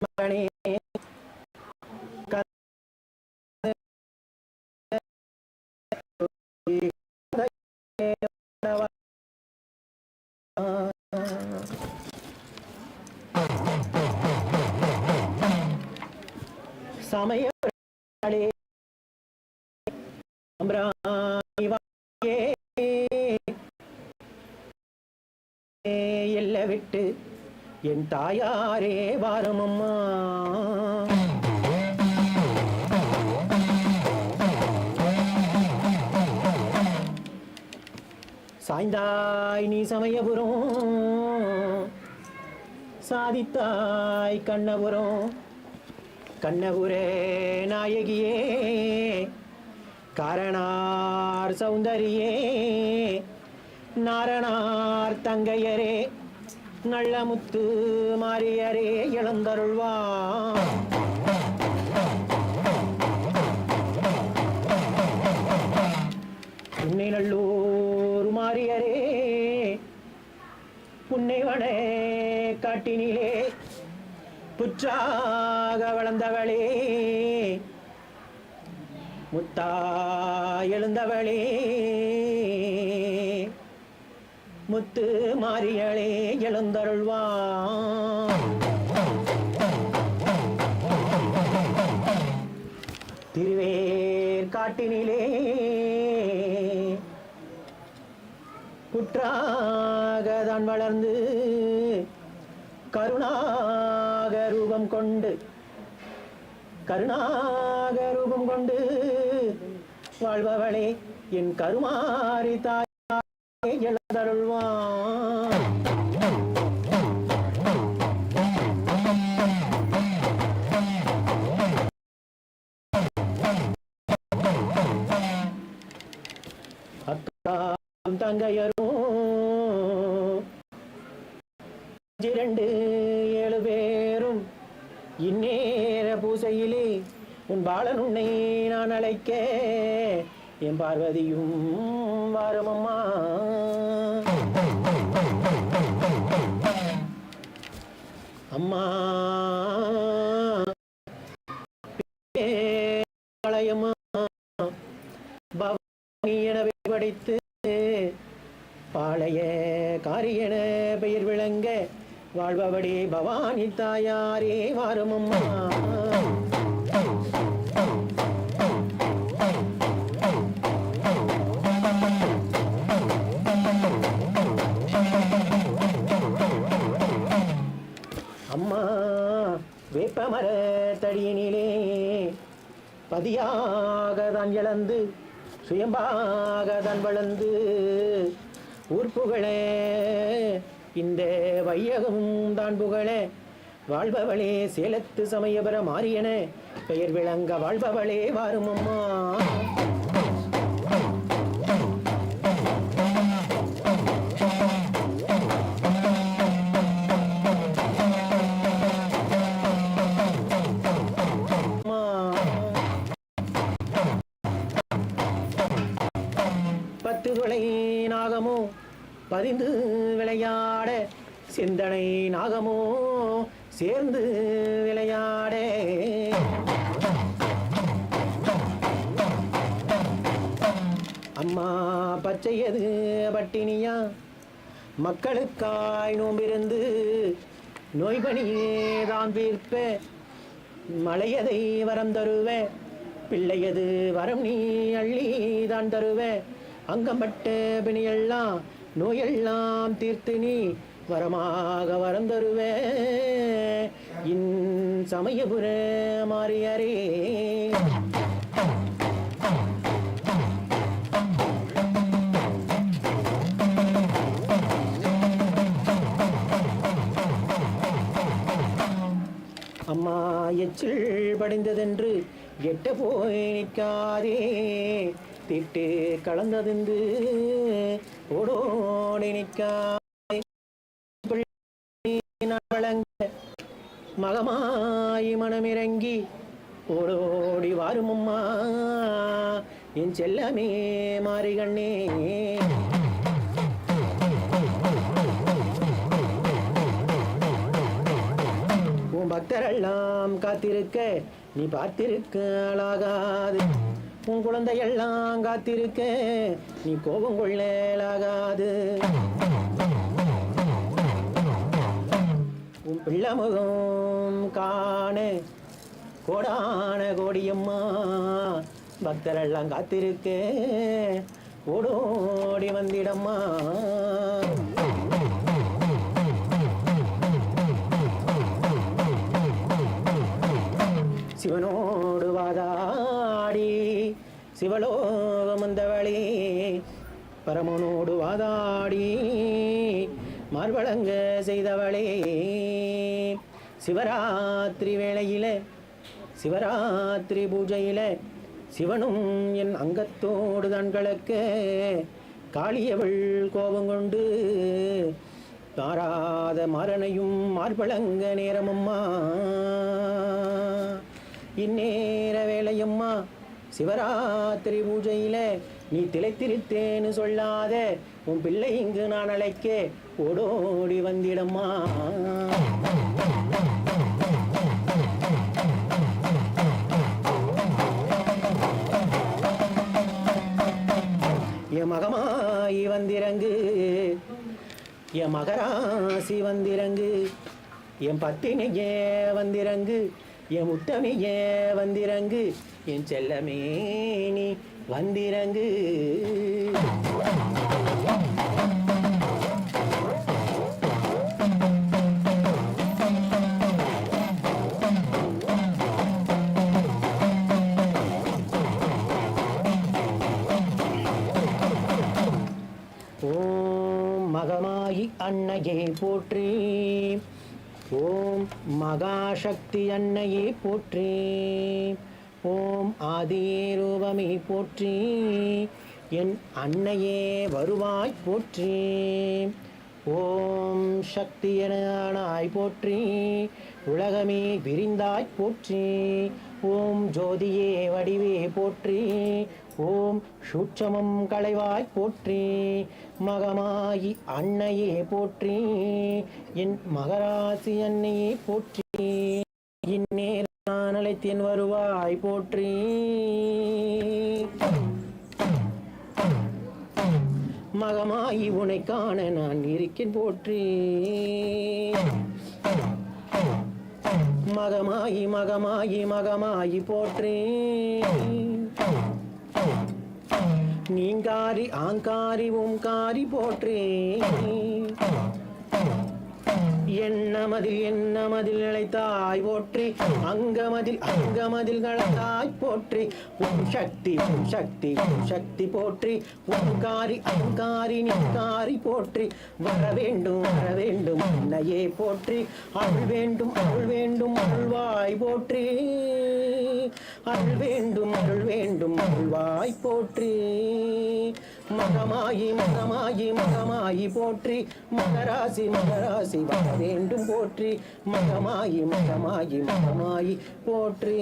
மகனே சமயே எல்ல விட்டு என் தாயாரே வாரமம்மா. சாய்ந்தாய் நீ சமயபுரம். சாதித்தாய் கண்ணபுரம். கண்ணபுரே நாயகியே காரணார் சௌந்தரியே நாரணார் தங்கையரே. நல்ல முத்து மாரியரே இழந்தருள்வான் உன்னை நல்லூர் மாரியரே புன்னைவனே காட்டினிலே புற்றாக வளர்ந்தவளே முத்தா எழுந்தவளே. முத்து மாரியளே எழுந்தருள்வான். திருவேர் காட்டினிலே புற்றாக தான் வளர்ந்து கருணாக ரூபம் கொண்டு கருணாக ரூபம் கொண்டு வாழ்பவளே என் கருமாரி தாய். எழுதருள்வான் அக்காம் தங்கையரும் இரண்டு ஏழு பேரும் இந்நேர பூசையிலே உன் பாலன் உன்னை நான் அழைக்க என் பார்வதியும் பழையம்மா பவானி எனவே பாளைய காரியன பெயர் விளங்க வாழ்பவடி பவானி தாயாரே வாருமம்மா. அம்மா வேப்பமர தடியினிலே பதியாக தான் இழந்து சுயம்பாக தான் வளர்ந்து ஊர்ப்புகளே இந்த வையகமும் தான் புகழே. வாழ்பவளே சேலத்து சமயபர மாரியன பெயர் விளங்க வாழ்பவளே வாரும் அம்மா பதிந்து விளையாட சிந்தனை நாகமோ சேர்ந்து விளையாட. அம்மா பச்சையது பட்டினியா? மக்களுக்காய் நோம்பிருந்து நோய்பணியே தான் தீர்ப்ப. மலையதை வரம் தருவ? பிள்ளையது வரம் நீ அள்ளி தான் தருவ? அங்கம்பட்ட பிணியெல்லாம் நோயெல்லாம் தீர்த்து நீ வரமாக வரம் இன் சமயபுர மாறியரே அம்மா எச்சில் படைந்ததென்று எட்ட போய் நிற்காதே. திட்டு கலந்ததென்று ஓடோடி நிற்காதே வழங்க மகமாயி மனமிறங்கி ஓடோடி வாருமம்மா. என் செல்லமே மாறிகண்ணே உன் பக்தரெல்லாம் காத்திருக்க நீ பார்த்திருக்க அழகாது உன் குழந்தையெல்லாம் காத்திருக்க. நீ கோபம் கொள்ளலாகாது. உன் பிள்ளை முகம் காண. கோடான கோடியம்மா பக்தரெல்லாம் காத்திருக்க. ஓடோடி வந்திடம்மா. சிவனோடு வாதாடி சிவலோகம் வந்தவளே பரமனோடு வாதாடி மார்வழங்க செய்தவளே. சிவராத்திரி வேளையில சிவராத்திரி பூஜையில சிவனும் என் அங்கத்தோடு தன்களுக்க காளியவள் கோபம் கொண்டு தாராத மரணையும் மார்பழங்க நேரமம்மா. இந்நேர வேலையம்மா சிவராத்திரி பூஜையில நீ திளைத்திருத்தேன்னு சொல்லாத உன் பிள்ளை இங்கு நான் அழைக்க ஓடோடி வந்திடம்மா. என் மகமாயி வந்திறங்கு என் மகராசி வந்திறங்கு என் பத்தினியே வந்திறங்கு என் முத்தமியே வந்திறங்கு. என் செல்லமே நீ வந்திறங்கு. ஓ மகமாயி அன்னையை போற்றி. ஓம் மகாசக்தி அன்னையே போற்றி. ஓம் ஆதியே ரூபமே போற்றி. என் அன்னையே வருவாய் போற்றி. ஓம் சக்தி சக்தியனாய் போற்றி. உலகமே விரிந்தாய் போற்றி. ஓம் ஜோதியே வடிவே போற்றி. ஓம் சூட்சமம் களைவாய் போற்றி. மகமாயி அன்னையே போற்றி. என் மகராசி அன்னையே போற்றி. இந்நேரம் அழைத்தேன் வருவாய் போற்றி. மகமாயி உனை காண நான் இருக்கேன் போற்றி. மகமாயி மகமாயி மகமாயி போற்றி. நீங்காரி ஆங்காரி ஓங்காரி போற்றே. எண்ணமதில் எண்ணமதில் இழைத்தாய் போற்றி. அங்கமதில் அங்கமதில் கலந்தாய் போற்றி. உன் சக்தி உன் சக்தி உன் சக்தி போற்றி. உன் காரி அங்காரி நிற்காரி போற்றி. வர வேண்டும் வர வேண்டும் உன்னையே போற்றி. அருள் வேண்டும் அருள் வேண்டும் அருள்வாய் போற்றி. அருள் வேண்டும் அருள் வேண்டும் அருள்வாய் போற்றி. மகமாயி மகமாயி மகமாயி போற்றி. மகராசி மகராசி வர வேண்டும் போற்றி. மகமாயி மகமாயி மகமாயி போற்றி.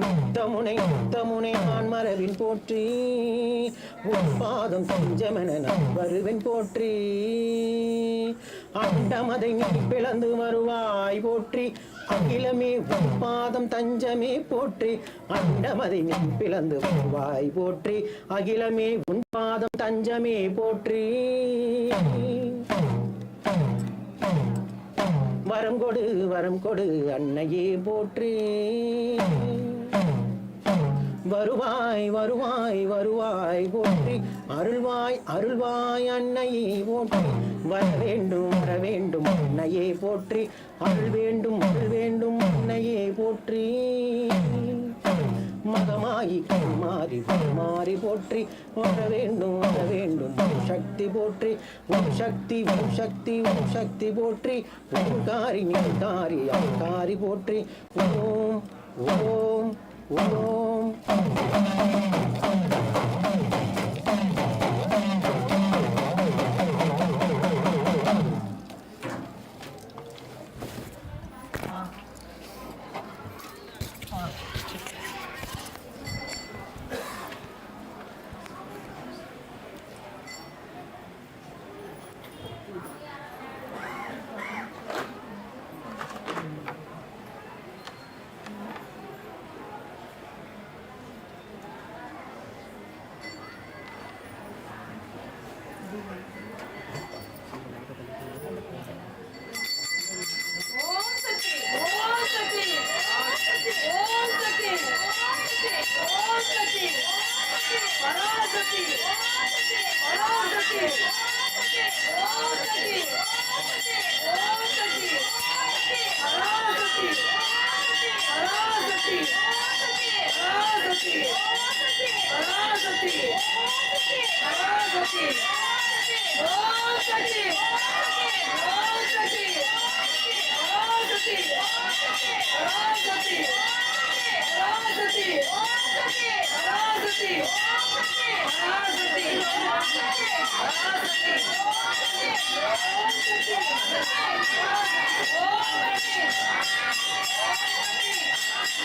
முத்தமுனை முத்தமுனை நான் மரபின் போற்றி. உன் பாதம் கொஞ்சமென நான் வருவேன் போற்றி. அண்டமதை நீ பிளந்து வருவாய் போற்றி. அகிலமே உன் பாதம் தஞ்சமே போற்றி அண்டமதை நீ பிளந்து வாய் போற்றி. அகிலமே உன் பாதம் தஞ்சமே போற்றி. வரம் கொடு வரம் கொடு அன்னையே போற்றி. வருவாய் வருவாய் வருவாய் போற்றி. அருள்வாய் அருள்வாய் அன்னையே போற்றி. வர வேண்டும் வர வேண்டும் உன்னையே போற்றி. அருள் வேண்டும் அருள் வேண்டும் உன்னையே போற்றி. மகமாயி மாறி மாறி போற்றி. வர வேண்டும் வர வேண்டும் சக்தி போற்றி. ஓம் சக்தி ஓம் சக்தி ஓம் சக்தி போற்றி. ஓம் காரி நீ காரி காரி போற்றி. ஓம் ஓம் ஓம். Oh,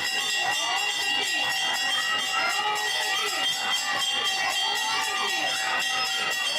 Thank you.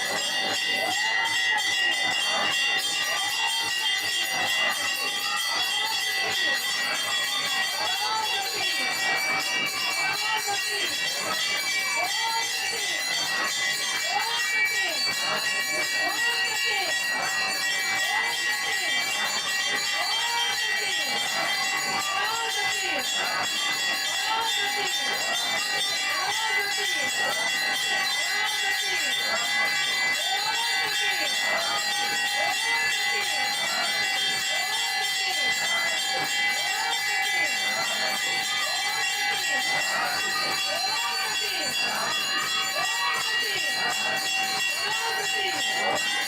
Oh! Oh,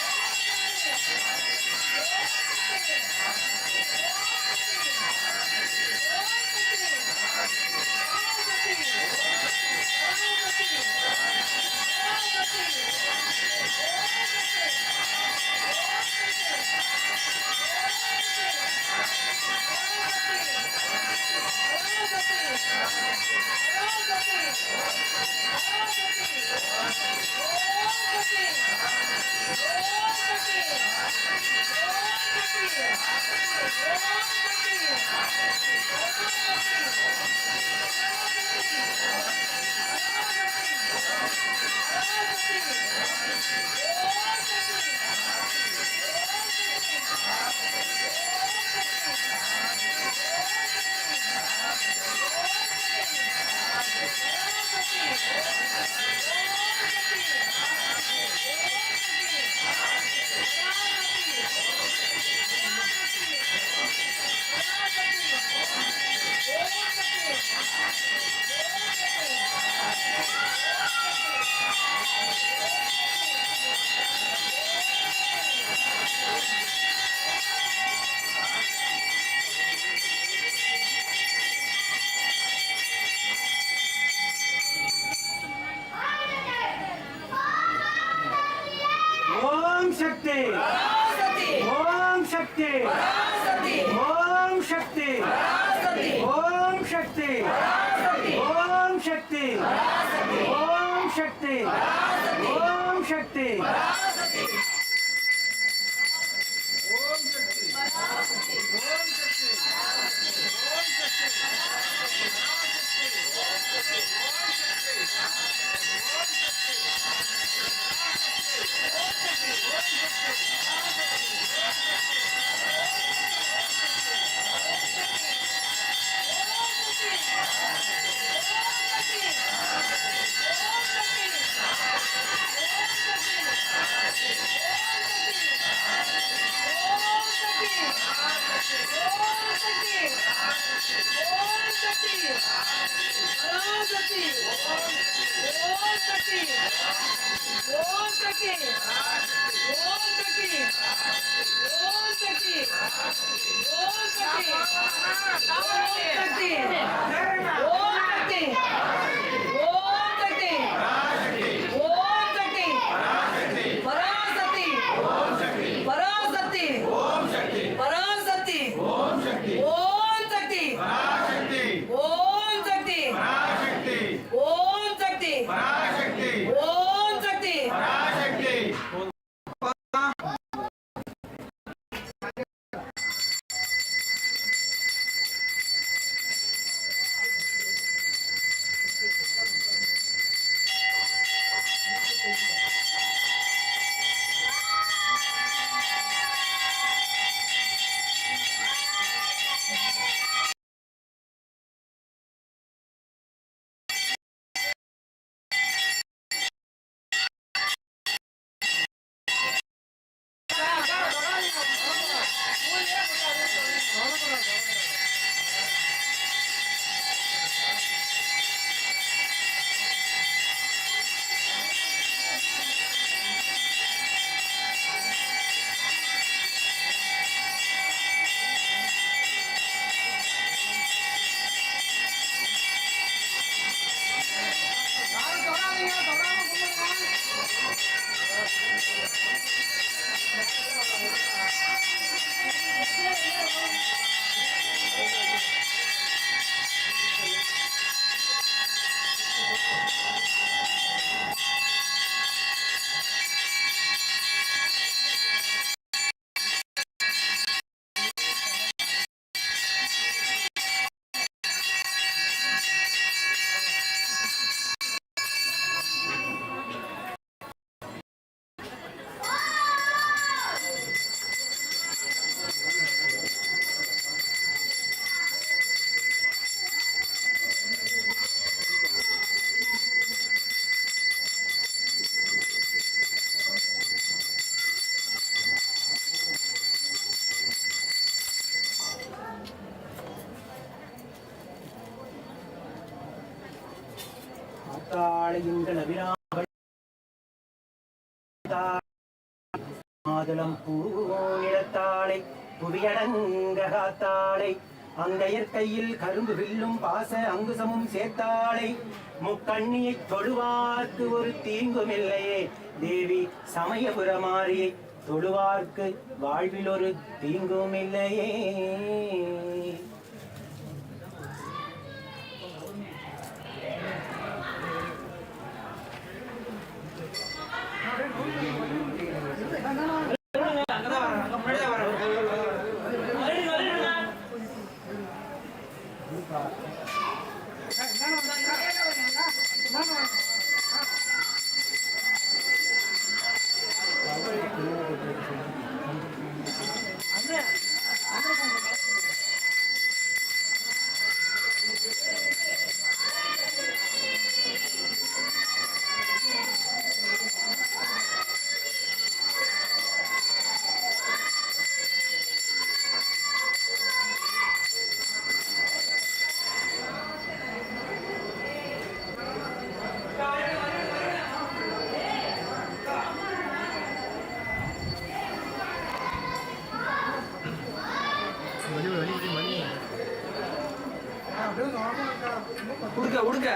Thank you. ஓம் ஓம் காத்தாளை அங்கையர் கையில் கரும்பு வில்லும் பாச அங்குசமும் சேர்த்தாளை முக்கண்ணியை தொழுவார்க்கு ஒரு தீங்கும் இல்லையே தேவி சமயபுரமாரியை தொழுவார்க்கு வாழ்வில் ஒரு தீங்கும் இல்லையே Yeah. உடுக்க உடுக்க